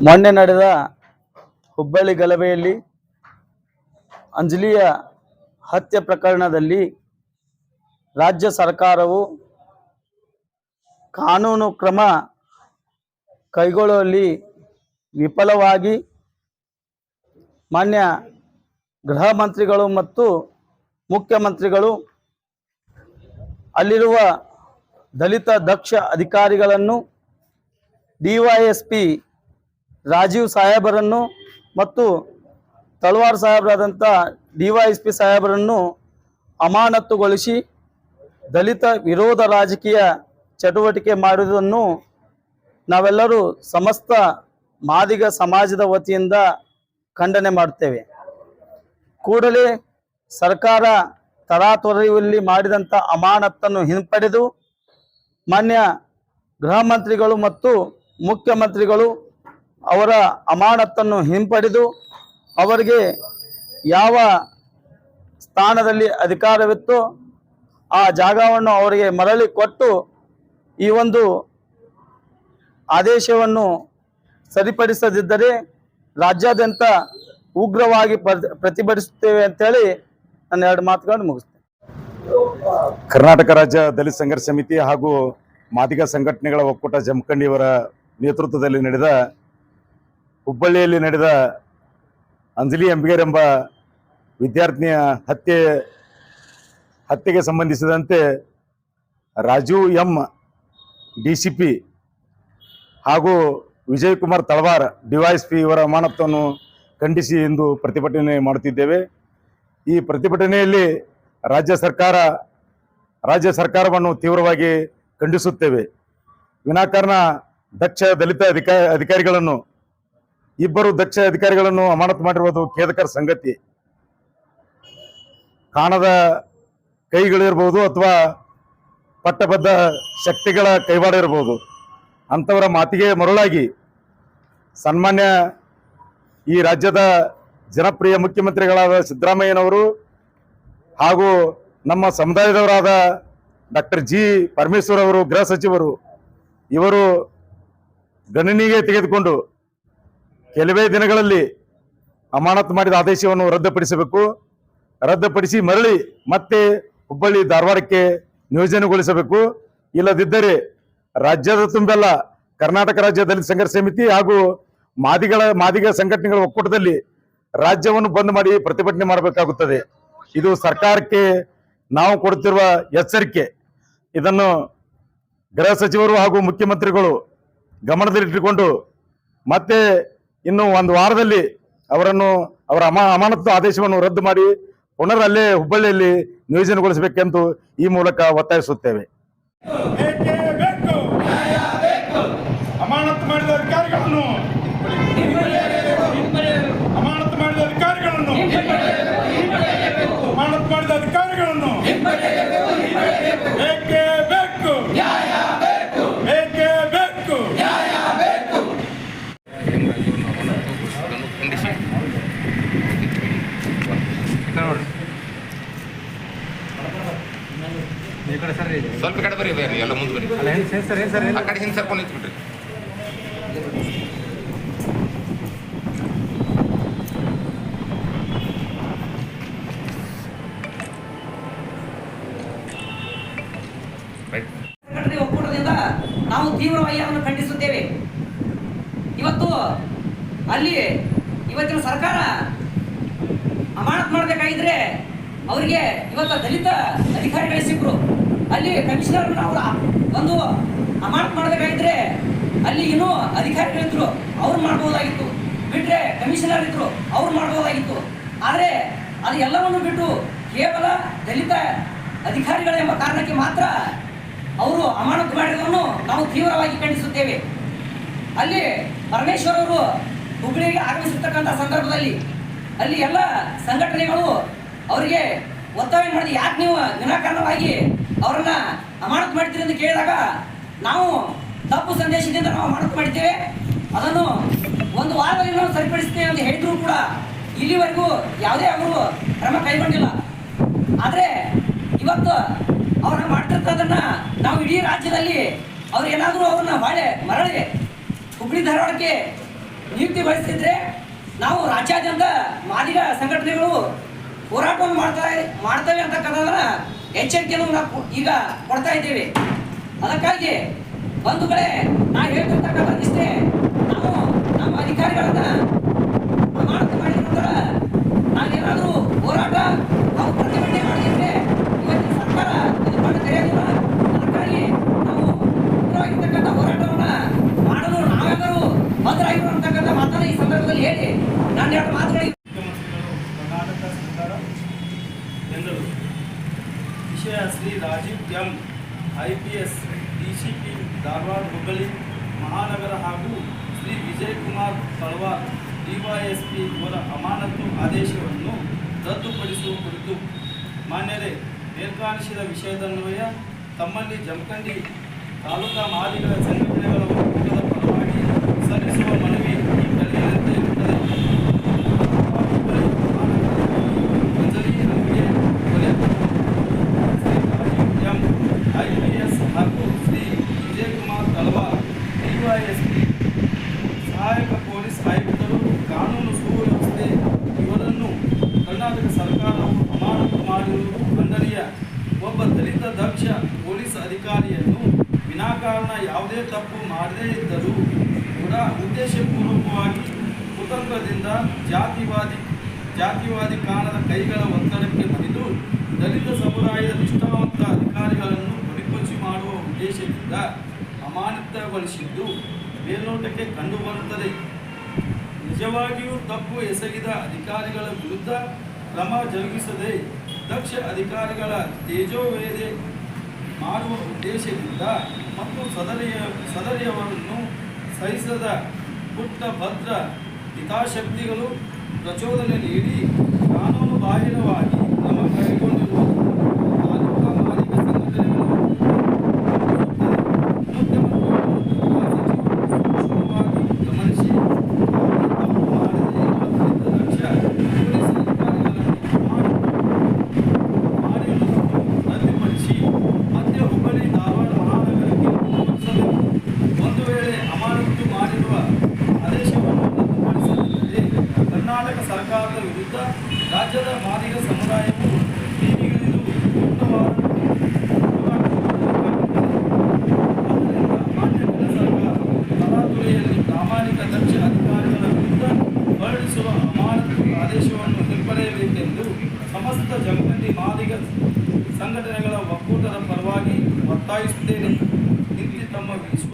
ಮೊನ್ನೆ ನಡೆದ ಹುಬ್ಬಳ್ಳಿ ಗಲಭೆಯಲ್ಲಿ ಅಂಜಲಿಯ ಹತ್ಯೆ ಪ್ರಕರಣದಲ್ಲಿ ರಾಜ್ಯ ಸರ್ಕಾರವು ಕಾನೂನು ಕ್ರಮ ಕೈಗೊಳ್ಳುವಲ್ಲಿ ವಿಫಲವಾಗಿ ಮಾನ್ಯ ಗೃಹ ಮಂತ್ರಿಗಳು ಮತ್ತು ಮುಖ್ಯಮಂತ್ರಿಗಳು ಅಲ್ಲಿರುವ ದಲಿತ ದಕ್ಷ ಅಧಿಕಾರಿಗಳನ್ನು ಡಿವೈಎಸ್ಪಿ ರಾಜೀವ್ ಸಾಹೇಬರನ್ನು ಮತ್ತು ತಳವಾರ್ ಸಾಹೇಬರಾದಂಥ ಡಿ ವೈ ಎಸ್ ಪಿ ಸಾಹೇಬರನ್ನು ಅಮಾನತ್ತುಗೊಳಿಸಿ ದಲಿತ ವಿರೋಧ ರಾಜಕೀಯ ಚಟುವಟಿಕೆ ಮಾಡುವುದನ್ನು ನಾವೆಲ್ಲರೂ ಸಮಸ್ತ ಮಾದಿಗ ಸಮಾಜದ ವತಿಯಿಂದ ಖಂಡನೆ ಮಾಡುತ್ತೇವೆ. ಕೂಡಲೇ ಸರ್ಕಾರ ತರಾತೊರೆಯಲ್ಲಿ ಮಾಡಿದಂಥ ಅಮಾನತ್ತನ್ನು ಹಿಂಪಡೆದು ಮಾನ್ಯ ಗೃಹ ಮಂತ್ರಿಗಳು ಮತ್ತು ಮುಖ್ಯಮಂತ್ರಿಗಳು ಅವರ ಅಮಾನತನ್ನು ಹಿಂಪಡೆದು ಅವರಿಗೆ ಯಾವ ಸ್ಥಾನದಲ್ಲಿ ಅಧಿಕಾರವಿತ್ತೋ ಆ ಜಾಗವನ್ನು ಅವರಿಗೆ ಮರಳಿ ಕೊಟ್ಟು ಈ ಒಂದು ಆದೇಶವನ್ನು ಸರಿಪಡಿಸದಿದ್ದರೆ ರಾಜ್ಯಾದ್ಯಂತ ಉಗ್ರವಾಗಿ ಪ್ರ- ಪ್ರತಿಭಟಿಸುತ್ತೇವೆ ಅಂತೇಳಿ ನನ್ನ ಎರಡು ಮಾತುಗಳನ್ನು ಮುಗಿಸ್ತೇನೆ. ಕರ್ನಾಟಕ ರಾಜ್ಯ ದಲಿತ ಸಂಘರ್ಷ ಸಮಿತಿ ಹಾಗೂ ಮಾದಿಗ ಸಂಘಟನೆಗಳ ಒಕ್ಕೂಟ ಜಮಖಂಡಿಯವರ ನೇತೃತ್ವದಲ್ಲಿ ನಡೆದ ಹುಬ್ಬಳ್ಳಿಯಲ್ಲಿ ನಡೆದ ಅಂಜಲಿ ಅಂಬಿಗರ್ ಎಂಬ ವಿದ್ಯಾರ್ಥಿನಿಯ ಹತ್ಯೆ, ಹತ್ಯೆಗೆ ಸಂಬಂಧಿಸಿದಂತೆ Rajeev M D C P ಹಾಗೂ ವಿಜಯ್ ಕುಮಾರ್ ತಳವಾರ್ ಡಿವೈಎಸ್ಪಿ ಇವರ ಅಮಾನತನ್ನು ಖಂಡಿಸಿ ಎಂದು ಪ್ರತಿಭಟನೆ ಮಾಡುತ್ತಿದ್ದೇವೆ. ಈ ಪ್ರತಿಭಟನೆಯಲ್ಲಿ ರಾಜ್ಯ ಸರ್ಕಾರ, ರಾಜ್ಯ ಸರ್ಕಾರವನ್ನು ತೀವ್ರವಾಗಿ ಖಂಡಿಸುತ್ತೇವೆ. ವಿನಾಕಾರಣ ದಕ್ಷ ದಲಿತ ಅಧಿಕಾ, ಅಧಿಕಾರಿಗಳನ್ನು ಇಬ್ಬರು ದಕ್ಷ ಅಧಿಕಾರಿಗಳನ್ನು ಅಮಾನತು ಮಾಡಿರುವುದು ಖೇದಕರ ಸಂಗತಿ. ಕಾಣದ ಕೈಗಳಿರ್ಬೋದು ಅಥವಾ ಪಟ್ಟಬದ್ಧ ಶಕ್ತಿಗಳ ಕೈವಾಡ ಇರ್ಬೋದು ಅಂಥವರ ಮಾತಿಗೆ ಮರುಳಾಗಿ ಸನ್ಮಾನ್ಯ ಈ ರಾಜ್ಯದ ಜನಪ್ರಿಯ ಮುಖ್ಯಮಂತ್ರಿಗಳಾದ ಸಿದ್ದರಾಮಯ್ಯನವರು ಹಾಗೂ ನಮ್ಮ ಸಮುದಾಯದವರಾದ ಡಾಕ್ಟರ್ ಜಿ ಪರಮೇಶ್ವರ್ ಅವರು, ಗೃಹ ಸಚಿವರು, ಇವರು ಗಣನಿಗೆ ತೆಗೆದುಕೊಂಡು ಕೆಲವೇ ದಿನಗಳಲ್ಲಿ ಅಮಾನತ್ ಮಾಡಿದ ಆದೇಶವನ್ನು ರದ್ದುಪಡಿಸಬೇಕು. ರದ್ದುಪಡಿಸಿ ಮರಳಿ ಮತ್ತೆ ಹುಬ್ಬಳ್ಳಿ ಧಾರವಾಡಕ್ಕೆ ನಿಯೋಜನೆಗೊಳಿಸಬೇಕು. ಇಲ್ಲದಿದ್ದರೆ ರಾಜ್ಯದ ತುಂಬೆಲ್ಲ ಕರ್ನಾಟಕ ರಾಜ್ಯ ದಲಿತ ಸಂಘರ್ಷ ಸಮಿತಿ ಹಾಗೂ ಮಾದಿಗಳ, ಮಾದಿಗ ಸಂಘಟನೆಗಳ ಒಕ್ಕೂಟದಲ್ಲಿ ರಾಜ್ಯವನ್ನು ಬಂದ್ ಮಾಡಿ ಪ್ರತಿಭಟನೆ ಮಾಡಬೇಕಾಗುತ್ತದೆ. ಇದು ಸರ್ಕಾರಕ್ಕೆ ನಾವು ಕೊಡುತ್ತಿರುವ ಎಚ್ಚರಿಕೆ. ಇದನ್ನು ಗೃಹ ಸಚಿವರು ಹಾಗೂ ಮುಖ್ಯಮಂತ್ರಿಗಳು ಗಮನದಲ್ಲಿಟ್ಟುಕೊಂಡು ಮತ್ತೆ ಇನ್ನು ಒಂದು ವಾರದಲ್ಲಿ ಅವರನ್ನು ಅವರ ಅಮಾ, ಅಮಾನತು ಆದೇಶವನ್ನು ರದ್ದು ಮಾಡಿ ಪುನರ್ ಅಲ್ಲೇ ಹುಬ್ಬಳ್ಳಿಯಲ್ಲಿ ನಿಯೋಜನೆಗೊಳಿಸಬೇಕೆಂದು ಈ ಮೂಲಕ ಒತ್ತಾಯಿಸುತ್ತೇವೆ. ಅಧಿಕಾರಿಗಳನ್ನು. ಅಮಾನತು ಮಾಡಿದ ಅಧಿಕಾರಿಗಳನ್ನು ಅಮಾನತು ಮಾಡಿದ ಅಧಿಕಾರಿಗಳನ್ನು ಬೇಕೇ ಬೇಕು ಬೇಕೇ ಬೇಕು ಖಂಡಿಸಿ ಈ ಕಡೆ ಸರ್ ಇದೆ ಸ್ವಲ್ಪ ಕಡೆ ಬರ್ರಿ ಬೇರೆ ಎಲ್ಲ ಮುಂದೆ ಬರ್ರಿ ಆ ಕಡೆ ಹಿಂದೆ ಸರ್ಕೊಂಡು ನಿಂತ್ಬಿಟ್ರಿ. ಒಕ್ಕೂಟದಿಂದ ನಾವು ತೀವ್ರವಾಗಿ ಅದನ್ನು ಖಂಡಿಸುತ್ತೇವೆ. ಇವತ್ತು ಅಲ್ಲಿ ಇವತ್ತಿನ ಸರ್ಕಾರ ಅಮಾನತ್ ಮಾಡಬೇಕಾಗಿದ್ರೆ ಅವರಿಗೆ ಇವತ್ತು ದಲಿತ ಅಧಿಕಾರಿಗಳೇ ಸಿಕ್ಕರು. ಅಲ್ಲಿ ಕಮಿಷನರ್ ಅವರ ಒಂದು ಅಮಾನತ್ ಮಾಡಬೇಕಾಗಿದ್ರೆ ಅಲ್ಲಿ ಏನೋ ಅಧಿಕಾರಿಗಳಿದ್ರು, ಅವ್ರು ಮಾಡ್ಬೋದಾಗಿತ್ತು. ಬಿಟ್ರೆ ಕಮಿಷನರ್ ಇದ್ರು ಅವ್ರು ಮಾಡ್ಬೋದಾಗಿತ್ತು. ಆದರೆ ಅದು ಎಲ್ಲವನ್ನು ಬಿಟ್ಟು ಕೇವಲ ದಲಿತ ಅಧಿಕಾರಿಗಳೆಂಬ ಕಾರಣಕ್ಕೆ ಮಾತ್ರ ಅವರು ಅಮಾನತ್ ಮಾಡಿರೋದನ್ನು ನಾವು ತೀವ್ರವಾಗಿ ಖಂಡಿಸುತ್ತೇವೆ. ಅಲ್ಲಿ ಪರಮೇಶ್ವರ್ ಅವರು ಹುಬ್ಬಳ್ಳಿಗೆ ಆಗಮಿಸಿರ್ತಕ್ಕಂಥ ಸಂದರ್ಭದಲ್ಲಿ ಅಲ್ಲಿ ಎಲ್ಲ ಸಂಘಟನೆಗಳು ಅವರಿಗೆ ಒತ್ತಾಯ ಮಾಡಿದ ಯಾಕೆ ನೀವು ವಿನಾಕಾರಣವಾಗಿ ಅವರನ್ನ ಅಮಾನತು ಮಾಡ್ತೀರಿ ಅಂತ ಕೇಳಿದಾಗ ನಾವು ತಪ್ಪು ಸಂದೇಶದಿಂದ ನಾವು ಅಮಾನತು ಮಾಡ್ತೇವೆ ಅದನ್ನು ಒಂದು ವಾರದಲ್ಲಿ ನಾವು ಸರಿಪಡಿಸ್ತೇವೆ ಅಂತ ಹೇಳಿದ್ರು ಕೂಡ ಇಲ್ಲಿವರೆಗೂ ಯಾವುದೇ ಅವರು ಕ್ರಮ ಕೈಗೊಂಡಿಲ್ಲ. ಆದರೆ ಇವತ್ತು ಅವ್ರನ್ನ ಮಾಡ್ತಿರ್ತದನ್ನ ನಾವು ಇಡೀ ರಾಜ್ಯದಲ್ಲಿ ಅವ್ರು ಏನಾದರೂ ಅವ್ರನ್ನ ಬಾಳೆ ಮರಳಿ ಹುಬ್ಬಳ್ಳಿ ಧಾರವಾಡಕ್ಕೆ ನಿಯುಕ್ತಿಗೊಳಿಸಿದ್ರೆ ನಾವು ರಾಜ್ಯಾದ್ಯಂತ ಮಾದಿಗ ಸಂಘಟನೆಗಳು ಹೋರಾಟವನ್ನು ಮಾಡ್ತಾ ಮಾಡ್ತೇವೆ ಅಂತಕ್ಕಂಥದ್ರ ಎಚ್ಚರಿಕೆಯನ್ನು ನಾವು ಈಗ ಕೊಡ್ತಾ ಇದ್ದೇವೆ. ಅದಕ್ಕಾಗಿ ಬಂಧುಗಳೇ, ನಾ ಹೇಳ್ತಿರ್ತಕ್ಕಂಥ ಇಷ್ಟೇ ನಾವು ನಮ್ಮ ಅಧಿಕಾರಿಗಳನ್ನ ಅಮಾನತು ಮಾಡಿದ ನಂತರ ನಾವೇನಾದರೂ ಹೋರಾಟ ನಾವು ಪ್ರತಿಭಟನೆ ಮಾಡಿದ್ರೆ ಇವತ್ತಿನ ಸರ್ಕಾರ ತೆರೆಯೋದಿಲ್ಲ. ಅದಕ್ಕಾಗಿ ನಾವು ಉಗ್ರವಾಗಿರ್ತಕ್ಕಂಥ ಹೋರಾಟವನ್ನು ಮಾಡಲು ನಾವೆಲ್ಲರೂ ಭದ್ರಾಗಿರು ಅಂತಕ್ಕಂಥ ಮಾತನ್ನು ಈ ಸಂದರ್ಭದಲ್ಲಿ ಹೇಳಿ, ನಾನು ಎರಡು ಮಾತುಗಳಿಗೆ ಮುಖ್ಯಮಂತ್ರಿಗಳು ಕರ್ನಾಟಕ ಸರ್ಕಾರ ಎಂದರು ವಿಷಯ Shri Rajeev M I P S D C P Dharwad Hubballi ಮಹಾನಗರ ಹಾಗೂ ಶ್ರೀ ವಿಜಯ್ ಕುಮಾರ್ ತಳವಾರ್ ಡಿವೈಎಸ್ಪಿ ಅವರ ಅಮಾನತು ಆದೇಶವನ್ನು ರದ್ದುಪಡಿಸುವ ಕುರಿತು ಮಾನ್ಯರೇ ಮೇಲ್ಕಾಣಿಸಿದ ವಿಷಯದನ್ವಯ ತಮ್ಮಲ್ಲಿ ಜಮಖಂಡಿ ತಾಲೂಕಾ ಮಾದಿಗರ ಸಂಘಟನೆಗಳ ಒಕ್ಕೂಟದ ಪರವಾಗಿ ಸಲ್ಲಿಸುವ ಮನವಿ ಈ ಕೆಳಗಿನಂತೆ ಇರುತ್ತದೆ ಐಪಿಎಸ್ ಹಾಗೂ ಶ್ರೀ ವಿಜಯಕುಮಾರ್ ತಳವಾರ್ ಡಿವೈಎಸ್ಪಿ ಸಹಾಯಕ ಪೊಲೀಸ್ ಆಯುಕ್ತರು ಕಾನೂನು ಸುವ್ಯವಸ್ಥೆ ಇವರನ್ನು ಕರ್ನಾಟಕ ಸರ್ಕಾರವು ಅಮಾನತು ಮಾಡಿರುವುದು ಖಂಡನೀಯ ಒಬ್ಬ ದಲಿತ ದಕ್ಷ ಪೊಲೀಸ್ ಅಧಿಕಾರಿಯನ್ನು ವಿನಾಕಾರಣ ಯಾವುದೇ ಇದ್ದರೂ ಕೂಡ ಉದ್ದೇಶಪೂರ್ವಕವಾಗಿ ಕುತಂತ್ರದಿಂದ ಜಾತಿವಾದಿ ಜಾತಿವಾದಿ ಕಾರಣದ ಕೈಗಳ ಒತ್ತಡಕ್ಕೆ ಮಣಿದು ದಲಿತ ಸಮುದಾಯದ ನಿಷ್ಠಾವಂತ ಅಧಿಕಾರಿಗಳನ್ನು ಬಡಿಕೊಚ್ಚಿ ಮಾಡುವ ಉದ್ದೇಶದಿಂದ ಅಮಾನತಗೊಳಿಸಿದ್ದು ಮೇಲ್ನೋಟಕ್ಕೆ ಕಂಡುಬರುತ್ತದೆ. ನಿಜವಾಗಿಯೂ ತಪ್ಪು ಎಸಗಿದ ಅಧಿಕಾರಿಗಳ ವಿರುದ್ಧ ಕ್ರಮ ಜರುಗಿಸದೆ ದಕ್ಷ ಅಧಿಕಾರಿಗಳ ತೇಜೋವೇದೆ ಮಾಡುವ ಉದ್ದೇಶದಿಂದ ಮತ್ತು ಸದರಿಯ ಸದರಿಯವನ್ನು ಸಹಿಸದ ಪುಟ್ಟ ಭದ್ರ ಹಿತಾಶಕ್ತಿಗಳು ಪ್ರಚೋದನೆ ನೀಡಿ ಕಾನೂನು ಬಾಹಿರವಾಗಿ ಕ್ರಮ ಕೈಗೊಂಡಿರುವ ತಾಲೂಕಾ ಮಾಲಿಕ ಸಂಘಟನೆಗಳು ಮುಖ್ಯಮಂತ್ರಿಗಳು ಸಚಿವರು ಗಮನಿಸಿ ತಪ್ಪು ಮಾಡದೆ ಇರುವ ದಕ್ಷ ಪೊಲೀಸ್ ಅಧಿಕಾರಿಗಳನ್ನು ಮಾಡಿರುವುದನ್ನು ರದ್ದುಪಡಿಸಿ ಮತ್ತೆ ಹುಬ್ಬಳ್ಳಿ ಧಾರವಾಡ ಮಹಾನಗರಕ್ಕೆ ವರ್ತಿಸಬೇಕು ಒಂದು ವೇಳೆ ಅಮಾನತು ಮಾಡಿರುವ ಆದೇಶವನ್ನು ರದ್ದುಪಡಿಸದಿದ್ದರೆ ಕರ್ನಾಟಕ ಸರ್ಕಾರದ ವಿರುದ್ಧ ರಾಜ್ಯದ ಮಾದಿಗ ಸಮುದಾಯವು ಬೀದಿಗಿಳಿದು ಉಗ್ರವಾದ ಆದ್ದರಿಂದ ಮಾನ್ಯ ಕೇಂದ್ರ ಸರ್ಕಾರ ತರಾತುರಿಯಲ್ಲಿ ಪ್ರಾಮಾಣಿಕ ದಕ್ಷ ಅಧಿಕಾರಿಗಳ ವಿರುದ್ಧ ಹೊರಡಿಸುವ ಅಮಾನತು ಆದೇಶವನ್ನು ಹಿಂಪಡೆಯಬೇಕೆಂದು